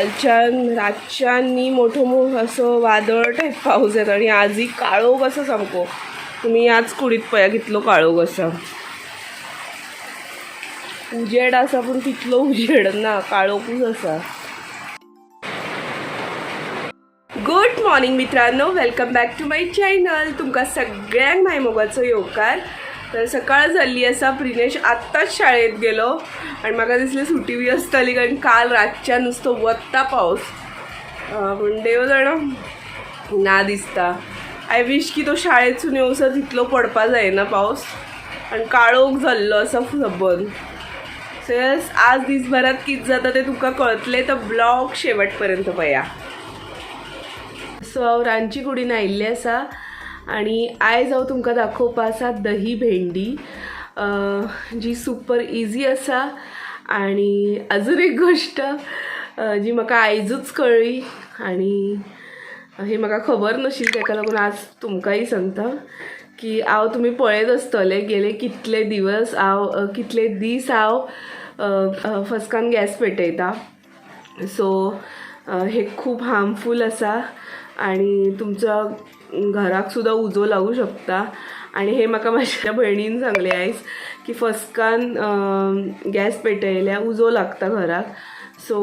कालच्या रातच्यानी मोठो मोठ असो वादळ टाईप पाऊस येत आणि आजही काळोख असं सामको तुम्ही आज कुडीत पळया कितलो काळोख असा उजेड असा पण तितलो उजेड ना काळोखूच असा गुड मॉर्निंग मित्रांनो welcome back to my channel तुमकां सगळ्यांक माय मोगाचो येवकार. तर सकाळ जाल्ली आसा प्रिनेश आत्ताच शाळेत गेलो. आनी म्हाका दिसलें सुटी बी आसतली कारण काल रातच्या नुसतो वत्ता पावस पण देव हो जाणा. ना दिसता. आय विश की तो शाळेतसून येवसर तितलो पडपा जायना पावस आनी काळोख जाल्लो आसा सबंद सो आज दिसभरात कितें जाता तें तुका कळतलें तर ब्लॉग शेवट पर्यंत पळया सो हांव रांदची कुडीन आयिल्लें आसा. आनी आयज हांव तुमकां दाखोवपा आसा दही भेंडी. जी सुपर इजी आसा. आनी अजून एक गोश्ट जी म्हाका आयजूच कळ्ळी आनी हे म्हाका खबर नाशिल्ली ताका लागून आज तुमकांय सांगता की हांव तुमी पळयत आसतले गेले कितले दिवस हांव कितले दीस हांव फस्कान गॅस पेटयता. सो हे खूप हार्मफूल आसा. आणि तुमचो घराक सुद्धा उजो लागू शकता. आणि हे म्हाका म्हाज्या भयणीन सांगलें आयज की फस्कान गॅस पेटयल्यार उजो लागता घराक सो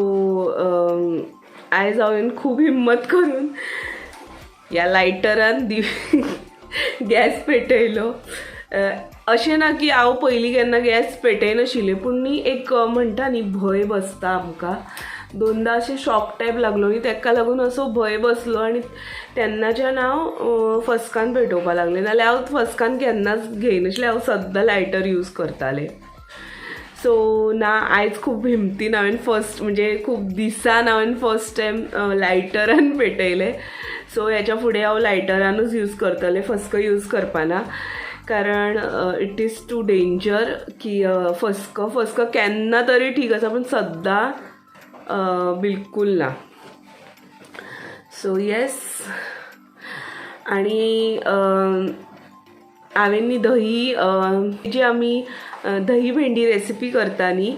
आयज हांवें खूब हिम्मत करून ह्या लायटरान दिव गॅस पेटयलो. अशें ना की हांव पयलीं केन्ना गॅस पेटयनाशिल्लें पूण न्ही एक म्हणटा न्ही भंय बसता आमकां. दोनदा अशें शॉक टायप लागलो न्ही तेका लागून असो भंय बसलो आनी तेन्नाच्यान हांव फस्कान पेटोवपा लागलें. नाल्यार हांव फस्कान केन्नाच घेयनाशिल्लें हांव सद्दां लायटर यूज करतालें. सो ना आयज खूब हिमतीन हांवें फर्स्ट म्हणजे खूब दिसान हांवें फर्स्ट टायम लायटरान पेटयलें. सो ह्याच्या फुडें हांव लायटरानूच यूज करतलें फस्क यूज करपाना. कारण इट इज टू डेंजर की फस्क फस्क केन्ना तरी ठीक आसा पूण सद्दां अ, बिलकूल ना. सो येस आणि हांवें न्ही दही जी आमी दही भेंडी रेसिपी करता न्ही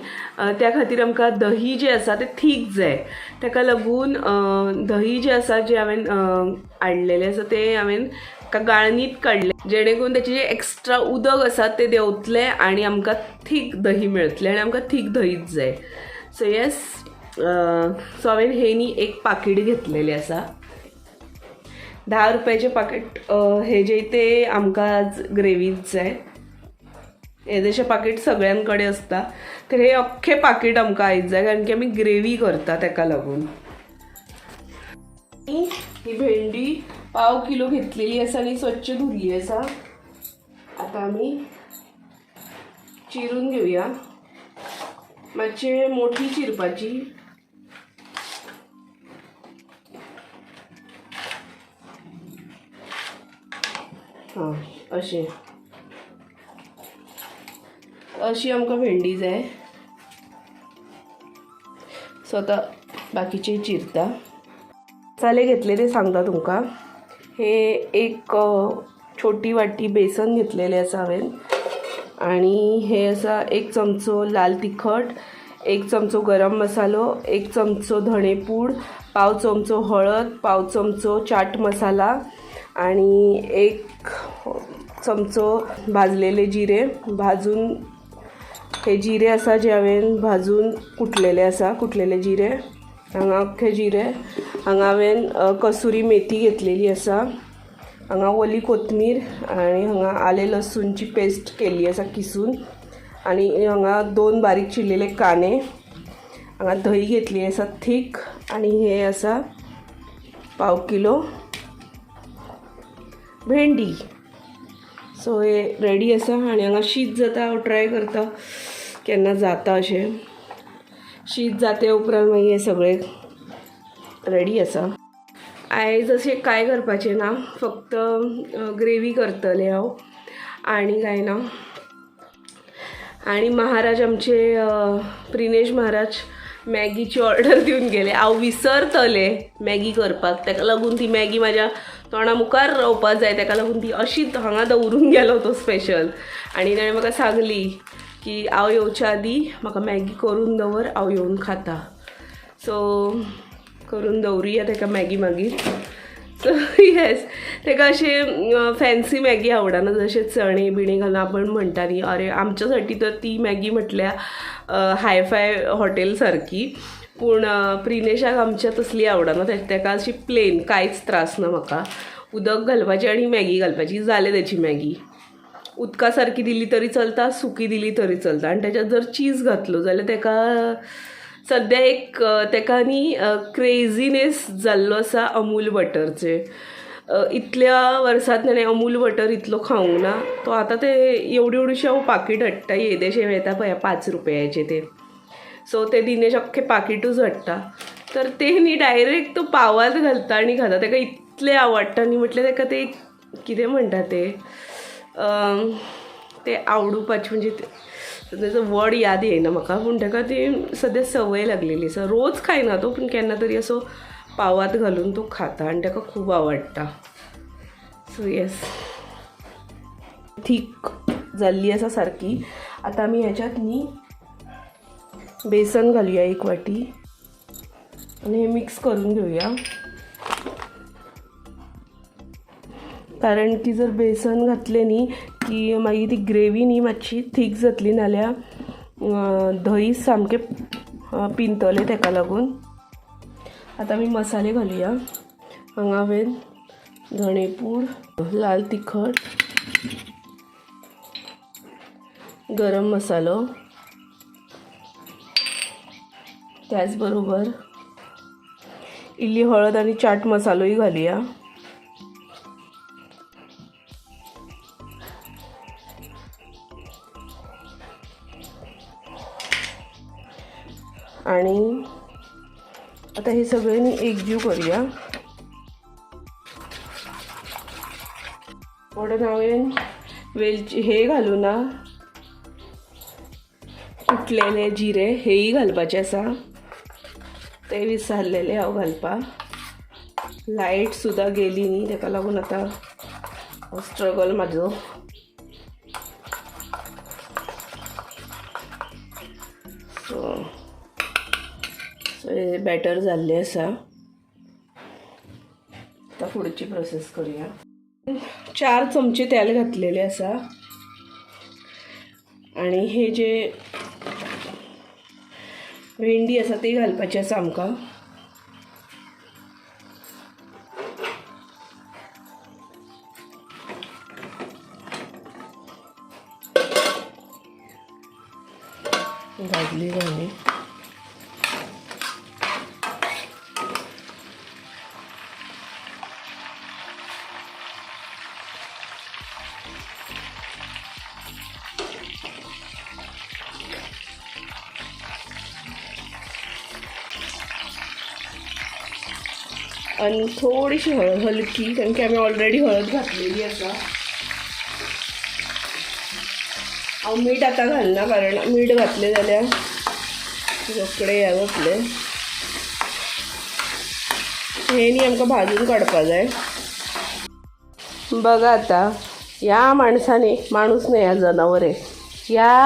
त्या खातीर आमकां दही जें आसा तें थीक जाय. ताका लागून दही जें आसा जे हांवें हाडलेलें आसा तें हांवें ताका गाळणीत काडलें. जेणे करून तेचें जें एक्स्ट्रा उदक आसा तें देंवतलें आनी आमकां थीक दही मेळतलें आनी आमकां थीक दहीच जाय. सो येस सो हांवें हे न्ही एक पाकीट घेतलेले आसा धा रुपयाचें पाकीट हे जे ते आमकां आज ग्रेवीच जाय हे जशे पाकीट सगळ्यां कडेन आसता तर हे अख्खें पाकीट आमकां आयज जाय कारण की आमी ग्रेवी करता ताका लागून. ही भेंडी पाव किलो घेतलेली आसा आनी स्वच्छ धुतली आसा आतां आमी चिरून घेवया मातशे मोठी चिरपाची. हां अशें. अशी आमकां भेंडी जाय सो आतां बाकीचे चिरता. मसाले घेतले ते सांगता तुमकां. हे एक छोटी वाटी बेसन घेतलेले आसा हांवें आणि हे आसा एक चमचो लाल तिखट एक चमचो गरम मसालो एक चमचो धणेपूड पाव चमचो हळद पाव चमचो चाट मसाला आणि एक चमचो भाजलेले जिरे भाजून हे जिरे आसा जे हांवें भाजून कुटलेले आसा कुटलेले जिरे हांगा अख्खे जिरे हांगा हांवें कसुरी मेथी घेतलेली आसा हांगा ओली कोथमीर आनी हांगा आले लसूणची पेस्ट केल्ली आसा किसून आनी हांगा दोन बारीक चिरलेले कांदे हांगा दही घेतली आसा थीक आनी हे आसा पाव किलो भेंडी. सो हे रेडी आसा आनी हांगा शीत जाता हांव ट्राय करता. केन्ना जाता अशें शीत जाते उपरांत मागीर हे सगळें रेडी आसा आयज अशें कांय करपाचें ना फक्त ग्रेवी करतलें हांव आनी कांय ना आणि महाराज आमचे प्रिनेश महाराज मॅगीची ऑर्डर दिवन गेले. हांव विसरतले मॅगी करपाक. ताका लागून ती मॅगी म्हाज्या तोंडा मुखार रावपाक जाय ताका लागून ती अशीच हांगा दवरून गेलो तो स्पेशल आनी ताणें म्हाका सांगली की हांव येवच्या आदीं म्हाका मॅगी करून दवर हांव येवन खाता. सो करून दवरुया ताका मॅगी मागीर. सो येस ताका अशी फॅन्सी मॅगी आवडना जशे चणे बिणे घालून आपण म्हणटा न्ही अरे आमच्यासाठी तर ती मॅगी म्हटल्यार हायफाय हॉटेल सारकी पूण प्रिनेशाक आमच्या तसली आवडना ते- ताका अशी प्लेन कांयच त्रास ना म्हाका उदक घालपाची आनी मॅगी घालपाची जालें ताची मॅगी. उदका सारकी दिली तरी चलता सुकी दिली तरी चलता. आनी ताच्यात जर चीज घातलो जाल्यार ताका सद्या एक ताका न्ही क्रेझीनेस जाल्लो आसा अमूल बटरचे. इतल्या वर्सांत ताणें अमूल बटर इतलो खावंक ना तो आतां ते एवढी एवढीशी हांव पाकीट हाडटा येदेशें येता पळय पांच रुपयाचे तें. सो ते दिनेश अख्खे पाकिटूच हाडटा तर ते न्ही डायरेक्ट तो पावात घालता आनी खाता. ताका इतलें आवडटा न्ही म्हटल्यार ताका ते कितें म्हणटा ते? ते आवडुपाचे म्हणजे ते- व्हड याद येना म्हाका पूण ताका ती सद्या संवय लागलेली. आसा रोज खायना तो पूण केन्ना तरी असो पावात घालून तो खाता आनी ताका खूब आवडटा सो येस थीक जाल्ली आसा सारकी आतां आमी ह्याच्यात न्ही बेसन घालूया एक वाटी. आणि हे मिक्स करून घेऊया. कारण की जर बेसन घातलें न्ही की मागीर ती ग्रेवी न्ही मातशी थीक जातली नाल्यार धंय दही सामकें अं, पिंतलें ताका लागून. आतां आमी मसाले घालुया. हांगा हांवें धणेपूड लाल तिखट गरम मसालो. त्याचबरोबर इल्ली हळद आणि चाट मसालोही घालूया. आणि आता हे सगळे एकजीव करूया. म्हणून हांवें वेलची हे घालू ना. कुटलेले जिरे हेही घालपाचे आसा ते विसरलेले हांव घालपाक लायट सुद्दां गेली न्ही ताका लागून आतां स्ट्रगल म्हाजो सो सो हे बॅटर जाल्लें आसा आतां फुडची प्रोसेस करूया. चार चमचे तेल घातलेले आसा आणि हे जे भेंडी आसा ती घालपाची आसा आमकां. आणि थोडीशी हळद हलकी कारण की आम्ही ऑलरेडी हळद घातलेली आसा हांव मीठ आतां घालना कारण मीठ घातलें जाल्यार रोकडे ह्या जातले हे न्ही आमकां भाजून काडपा जाय बघा आता ह्या माणसाने माणूस नाही ह्या जनावर आहे. ह्या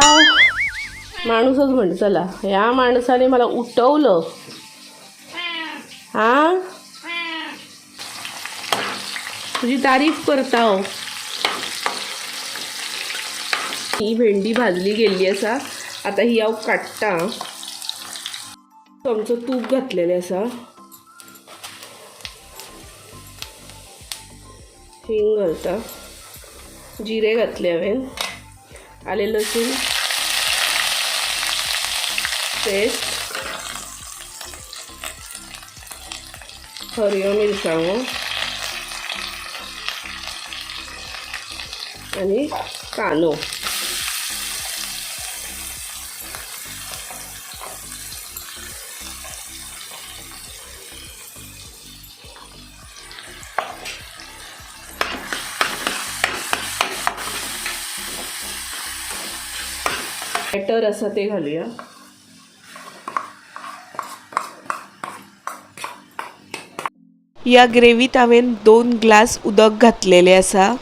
माणूसच म्हण चला. ह्या माणसाने मला उठवलं. हां? तुझी तारीफ करता हो. ही भेंडी भाजली गेल्ली आसा आता ही हांव काडटा चमचो तूप घातलेलें आसा हिंग घालता. जिरे घातले हांवें. आले लसूण. पेस्ट. हरव्यो मिरसांगो. आणि कांदो. बॅटर असं ते घालूया. या ग्रेव्हीत हांवें दोन ग्लास उदक घातलेलें आसा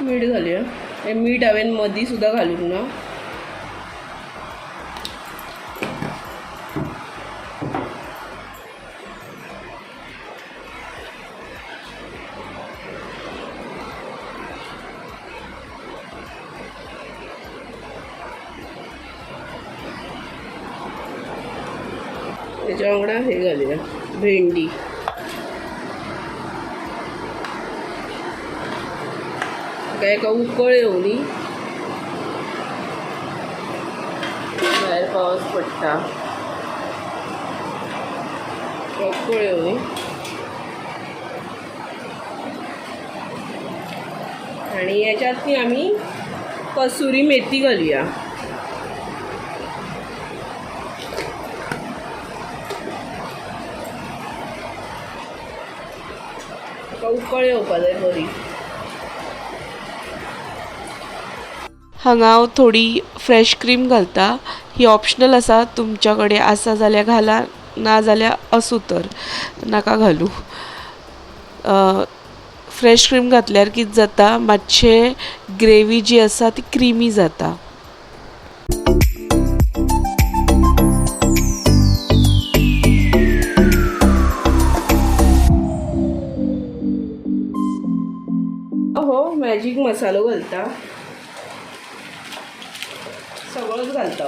मीठ आणि मीठ हांवें मदीं सुद्दां घालूंक ना. त्याच्या वांगडा हे घालूया. भेंडी. काय एका उकळ येवनी भायर पावस पडटा उकळ येवनी आणि याच्यात ती आम्ही कसुरी मेथी घालूया. उकळ येवपा जाय बरी. हांगा हांव थोडी फ्रेश क्रीम घालता. ही ऑप्शनल आसा तुमच्या कडेन आसा जाल्यार घाला ना जाल्यार असू तर. नाका घालू. फ्रेश क्रीम घातल्यार कितें जाता? मातशें ग्रेवी जी आसा ती क्रिमी जाता. हो मॅजिक मसालो घालता. सगळंच घालता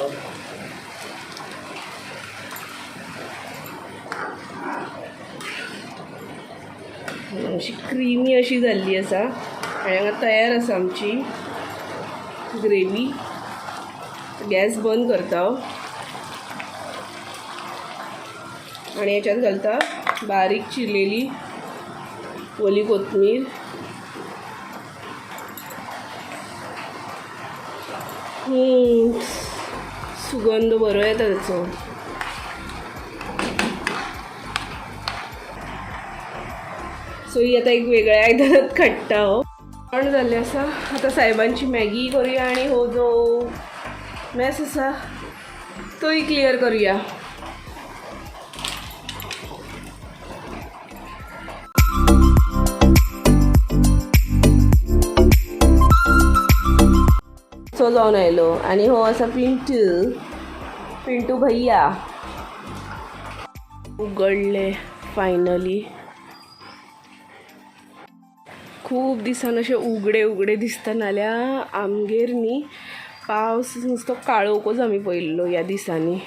अशी क्रिमी अशी जाल्ली आसा आनी हांगा तयार आसा आमची ग्रेवी गॅस बंद करता आणि याच्यात घालता बारीक चिरलेली ओली कोथमीर. सुगंध बरो येता त्याचो. सो ही आता एक वेगळ्या आयदनात काडटा हो. पण जाल्लें आसा आतां सायबांची मॅगी करुया आनी हो जो मॅस आसा तोय क्लियर करुया. सो जावन आयलो आनी हो आसा पिंटू. पिंटू भैया. उघडले फायनली खूब दिसान असे उगडे उगडे दिसता नाल्यार आमगेर न्ही पावस नुसतो काळोकूच आमी पयल्लो ह्या दिसांनी.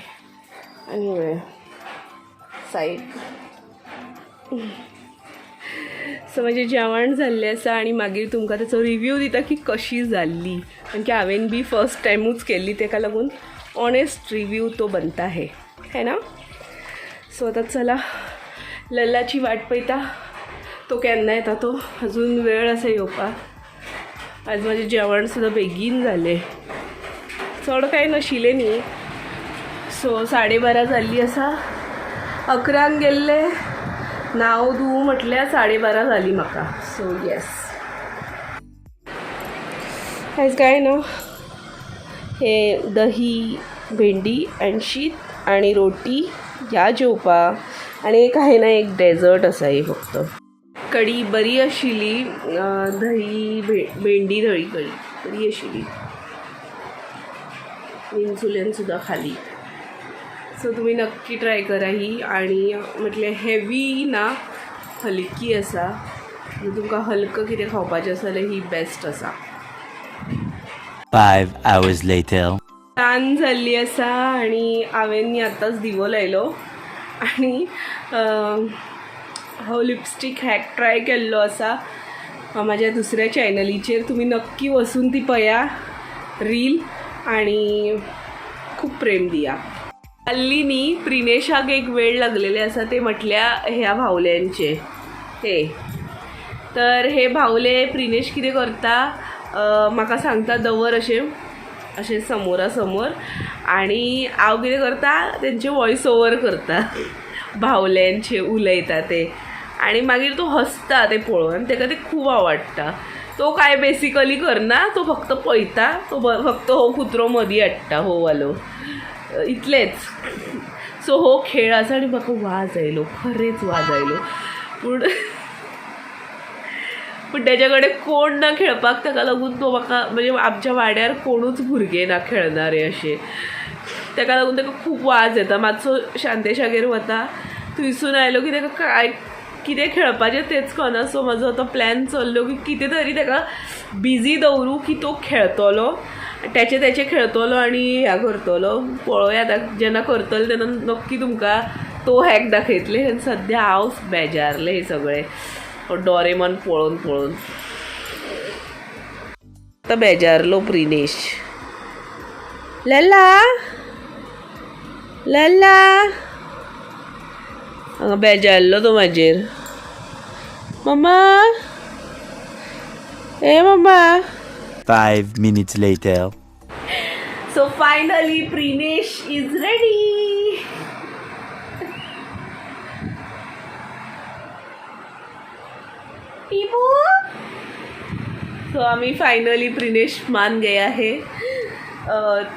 आनी वय सो म्हजें जेवण जाल्लें आसा आनी मागीर तुमकां ताचो रिव्यू दिता की कशी जाल्ली कारण की हांवें बी फर्स्ट टायमूच केल्ली ताका लागून. ऑनेस्ट रिव्यू तो बनता है. है ना? सो आतां चला. लल्लाची वाट पळयता तो केन्ना येता तो. अजून वेळ आसा येवपाक आज म्हजें जेवण सुद्दां बेगीन जालें चड कांय नाशिल्लें न्ही सो साडे बारा जाल्ली आसा अकरांक गेल्ले नाव धुवू म्हटल्यार साडे बारा जाली म्हाका सो येस आयज काय ना? हे दही भेंडी आनी शीत आनी रोटी ह्या जेवपा. आनी एक आहे ना एक डेझर्ट आसा ही फक्त. कडी बरी आशिल्ली दही भे भेंडी धळी कडी बरी आशिल्ली इन्सुलिन सुद्दां खाली. सो तुमी नक्की ट्राय करा ही. आणि म्हटलें हेवी ना हलकी आसा म्हणजे तुमकां हलकं कितें खावपाचें आसा जाल्यार ही बेस्ट आसा Five आवर्स लेटर तान जाल्ली आसा आनी हांवें न्ही आतांच दिवो लायलो. आनी हो लिपस्टीक हॅक ट्राय केल्लो आसा माझ्या दुसऱ्या चॅनलीचेर तुमी नक्की वसून ती पया रील आणि खूप प्रेम दिया. हल्ली न्ही प्रिनेशाक एक वेळ लागलेले आसा ते म्हटल्या ह्या भावल्यांचे. हे. तर हे भावले प्रिनेश कितें करता? म्हाका सांगता दवर अशें अशें समोरा समोर आनी हांव कितें करता तेंचे वॉयस ओवर करता. भावल्यांचे उलयता ते. आनी मागीर तो हसता ते पळोवन ताका ते खूब आवडटा. तो काय बेसिकली करना तो फक्त पळयता तो फक्त हो कुत्रो मदीं हाडटा हो वालो. इतलेंच. सो हो खेळ आसा आनी म्हाका वाज आयलो खरेंच वाज आयलो. पूण पूण तेजे कडेन कोण ना खेळपाक ताका लागून तो म्हाका म्हणजे आमच्या वाड्यार कोणूच भुरगे ना खेळणारे अशें ताका लागून ताका खूब वाज येता. मातसो शांतेशागेर वता थंयसून आयलो की ताका काय कितें खेळपाचें तेंच कळना. सो म्हाजो आतां प्लॅन चल्लो की कितें तरी ताका बिजी दवरूं की तो खेळतलो. त्याचे त्याचे खेळतलो आणि ह्या करतलो. पळोवया जेन्ना करतलो तेन्ना नक्की तुमकां तो हॅक दाखयतले. आनी सद्या हांव बेजारले हे सगळे. डोरेमॉन पळोवन पळोवन आतां बेजारलो प्रिनेश. लल्ला? लल्ला? हांगा बेजारलो तो म्हाजेर मम्मा? ए मम्मा? Five minutes later. So finally, Prinesh is ready. टिपू सो आम्ही फायनली प्रिनेश मान गया आहे.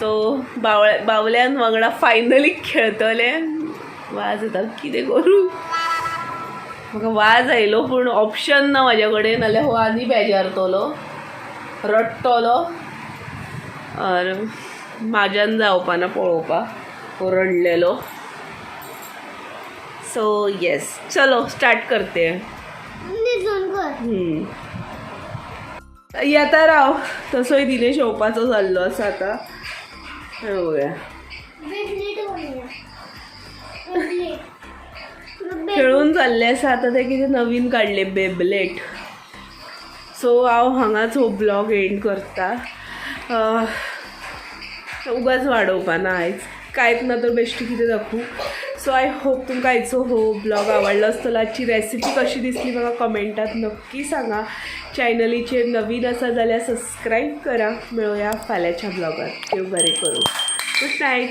तो बावळ्या बावल्यान वांगडा फायनली खेळतले. वाज येता कितें करूं? म्हाका वाज आयलो पूण ऑप्शन ना म्हाज्या कडेन नाल्यार हो आनी बेजारतलो. रडटलो और म्हाज्यान जावपाना पळोवपाक हो रडलेलो. सो येस चलो स्टार्ट करते. येता राव. तसोय दिनेश येवपाचो जाल्लो आसा आतां. पळोवया खेळून चालले आसा आतां ते कितें नवीन काडले बेबलेट. सो हांव हांगाच हो ब्लॉग एंड करता. उगाच वाडोवपाना आयज कांयच ना तर बेश्टी कितें दाखवू. सो आय होप तुमकां आयचो हो ब्लॉग आवडलो आसतलो आजची रेसिपी कशी दिसली म्हाका कमेंटात नक्की सांगा. चॅनलीचेर नवीन आसा जाल्यार सबस्क्राईब करा. मेळुया फाल्यांच्या ब्लॉगात देव बरें करूं. Good night